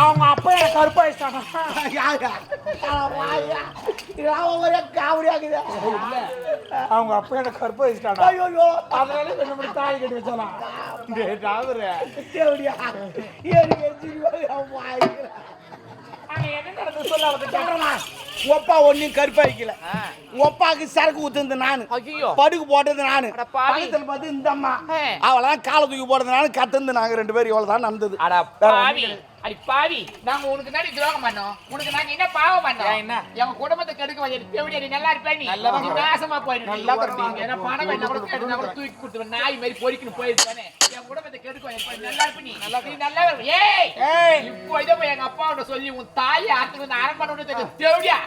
அவங்க அப்பா எனக்கு கருப்பாயிட்டாங்க ஒவ்வொரு காமெடியாக்குது அவங்க அப்பா எனக்கு கருப்பாயிட்டாடா ஐயோ. அதனால என்ன பண்ணி தாலி கட்டி வச்சாலாம் ஒப்பா ஒன்னும் கருப்பாய்க்கல ஒப்பாக்கு சரக்கு ஊத்துனது நானு. ஐயோ படுக்கு போட்டது நானு. பக்கத்துல பார்த்து இந்த அம்மா. அவளாம் காலை தூக்கி போட்டது நானு கத்துந்து நாங்க ரெண்டு பேரும். இவ்வளவு தான் நடந்தது அட பாவி நாங்க உனக்கு நாடி துரோகம் பண்ணோம். உனக்கு நாங்க என்ன பாவம் பண்ணோம்? ஏன் என்ன? எங்க குடும்பத்தை கெடுக்க வச்சு எப்படி நீ நல்லா இருப்ப நீ. நல்லா நீ இருப்பேன். நாசமா போயிடு நல்லா இருப்பேன். ஏன்னா பணம் வேணா கூட கேட்டு நான் கூட தூக்கி கொடுத்துருவேன். நாய் மாதிரி பொறிக்கணும் போயிருப்பானே. என் குடும்பத்தை கெடுக்க நல்லா இருப்ப நீ. நல்லா நீ நல்லா இருப்ப. ஏய்! இப்போ இதை போய் எங்க அப்பா கிட்ட சொல்லி உன் தாலி ஆத்துக்கு வந்து அரண்மனை தெரியும் தேவடியா.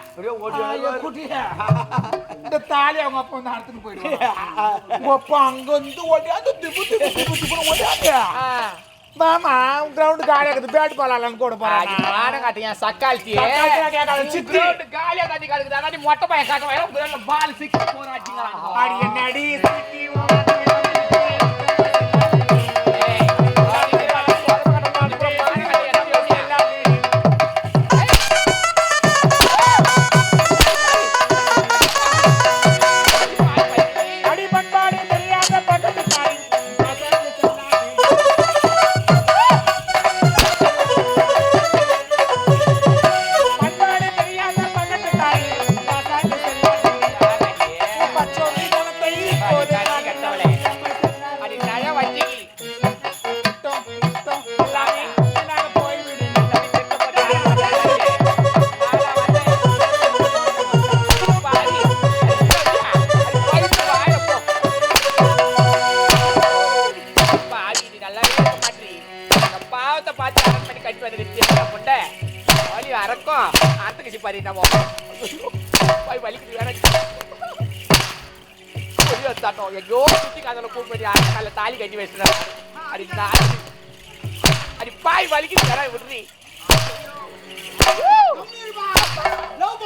இந்த தாலி அவங்க அப்பா வந்து அடுத்துன்னு போயிடுவாங்க அப்பா அங்க வந்து ஓடியாந்து திப்பு திப்பு திப்பு திப்புன்னு ஓடியாந்து மாமா கிரவுண்ட் காலியா இருக்குது. பேட் பாலாலன்னு கூட போறாங்க காட்டியா சக்கால்த்தி சக்கால்த்தியா? கேட்காத, சித்தி. காலியா தண்ணி காலுக்கு அதான் மொட்டை பையன் வேற பால் சிக்கி போராட்டிங்களா ஐயோ, தட்டம் எங்கேயோ சுத்தி காதல கூப்பிட்டு கால தாலி கட்டி வச்சுறாரு அடி நாய் அடி பாய் வலிக்கு தர விடுறி லவ்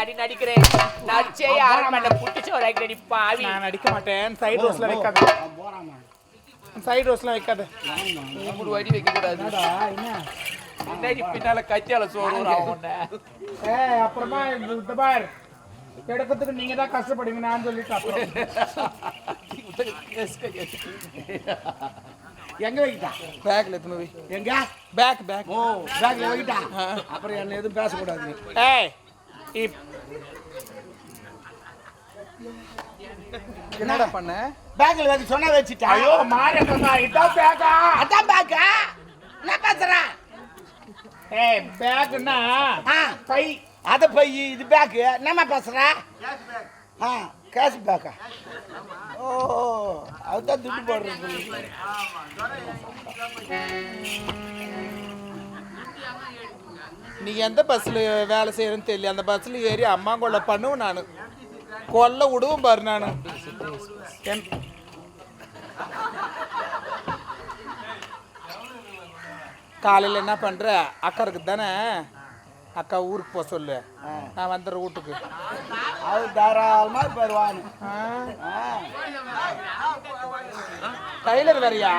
அடி நடிக்கிறேன். நடிச்சே யாரும் பண்ண புட்டிச்சு வரைக்கிறேன் நீ பாவி. நான் அடிக்க மாட்டேன். சைடு ரோஸ்ல வைக்காத. சைடு ரோஸ்ல வைக்காத. மூணு அடி வைக்க கூடாது முன்னாடி பின்னால கத்தியால சோறு உன்னை. ஏய் அப்புறமா இந்த பார். எடுக்கிறதுக்கு நீங்க தான் கஷ்டப்படுவீங்க நான் சொல்லிட்டு அப்புறம். எங்க வைக்கிட்டா? பேக்ல எத்தனை போய். எங்க? பேக் பேக் ஓ பேக்ல வைக்கிட்டா? அப்புறம் என்ன எதுவும் பேசக்கூடாது. ஏய் இப் என்னடா பண்ண? பேக்ல வச்சு சொன்னா வச்சுட்டா? ஐயோ மாறட்டா இதான் பேக்கா அதான் பேக்கா என்ன பேசுற? ஏய் பேக்னா ஆ. பை. அத பை இது பேக்கு என்னம்மா பேசுற? ஆ. கேஷ் பேக்கா? ஓ அதுதான் துட்டு போடுறது. நீ எந்த பஸ்ஸில் வேலை செய்கிறேன்னு தெரியல. அந்த பஸ்ஸில் ஏறி அம்மா கொள்ள பண்ணுவேன் நான். கொல்ல விடுவோம் பாரு நான். காலையில் என்ன பண்ணுற அக்கா இருக்கு தானே அக்கா ஊருக்கு போக சொல்லு. நான் வந்துடுறேன் வீட்டுக்கு. அது தாராளமா போயிடுவானு. டைலர் வேறையா?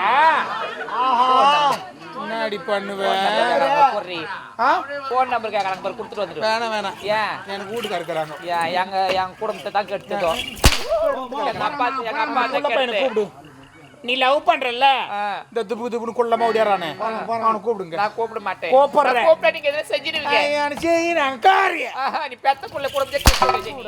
ஆஹா. முன்னாடி பண்ணுவேன் போடுறி. ஆ? போன் நம்பர் கேட்கறாங்க பாரு கொடுத்துட்டு வந்துடு வேணாம் வேணாம். ஏன் எனக்கு வீட்டுக்கு இருக்கிறாங்க ஏன் எங்க என் குடும்பத்தை தான் கெடுத்ததோ எங்க அப்பா எங்க அப்பா கூப்பிடு. நீ லவ் பண்றல்ல. இந்த துப்பு துப்புன்னு குள்ளமா ஓடியாரானே? அவனை கூப்பிடுங்க. நான் கூப்பிட மாட்டேன். கூப்பிடுறேன். நான் கூப்பிட்டா நீங்க எதுவும் செஞ்சிடுவீங்க? ஐயா, செய்யறேன்? காரியம் ஆஹா, நீ பெத்த புள்ள குடும்பத்தை கெடுத்து நீ.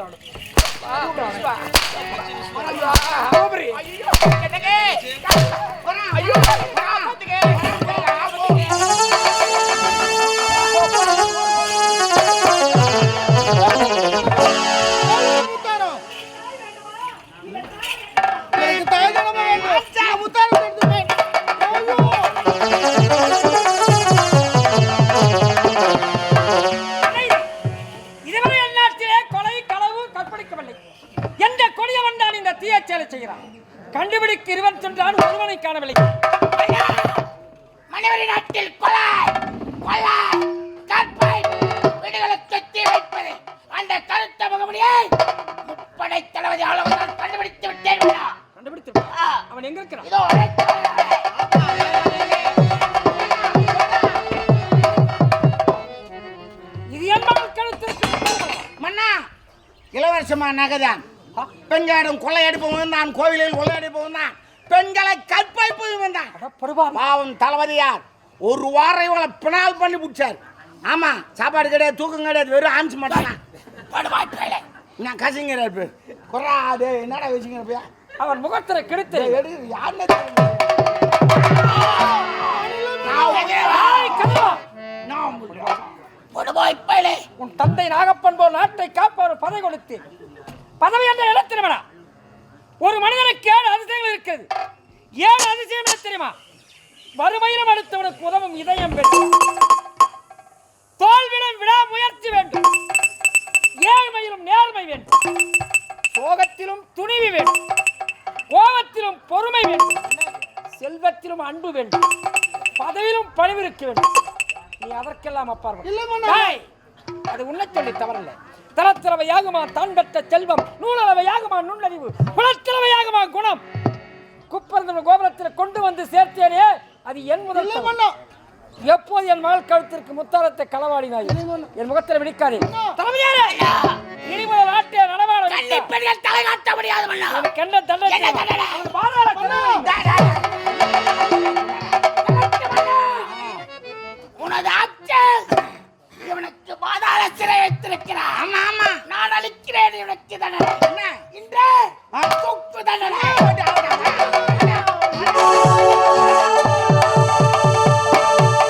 நகைதான். பெண்களிடம் கொள்ளையடிப்பவன் தான் கோவிலில் கொள்ளையடிப்பவன் தான். பெண்களை கற்பழிப்பவன் தான். பாவம் தளபதியார். ஒரு வாரம் இவளை பினால் பண்ணி பிடிச்சார். ஆமா சாப்பாடு கிடையாது தூக்கம் கிடையாது வெறும் படுவாய் பயலே. நான் கசிங்கிற குறா அது என்னடா வச்சுங்கிறப்பியா அவன் முகத்திரை கெடுத்து. யாருன்னு. உன் தந்தை நாகப்பன் போல் நாட்டை காப்பவர் பதவி கொடுத்து பதவி என்ற இடத்தினவனா ஒரு மனிதனுக்கு ஏழு அதிசயங்கள் இருக்கிறது. ஏழு அதிசயம் என்ன தெரியுமா? வறுமையிலும் அடுத்தவனுக்கு உதவும் இதயம் வேண்டும். தோல்வியிலும் விடா முயற்சி வேண்டும். ஏழ்மையிலும் நேர்மை வேண்டும். சோகத்திலும் துணிவு வேண்டும். கோபத்திலும் பொறுமை வேண்டும். செல்வத்திலும் அன்பு வேண்டும். பதவியிலும் பணிவிருக்க வேண்டும். நீ அதற்கெல்லாம் டேய், அது உன்னை சொல்லி தவறல்ல. தரத்திறவையாகுமா தான் பெற்ற செல்வம் நூலளவையாகுமா நுண்ணறிவு குலத்திறவையாகுமா குணம்? குப்பரந்தன் கோபுரத்தில் கொண்டு வந்து சேர்த்தேனே அது என் முதல். எப்போது என் மகள் கழுத்திற்கு முத்தாரத்தை களவாடினாய்? என் முகத்தில் விழிக்காதே. தலைமையாரே இனி முதல் நாட்டை நடமாட கன்னி விட்டார். பெண்கள் தலை காட்ட முடியாது என்ன தண்டனை.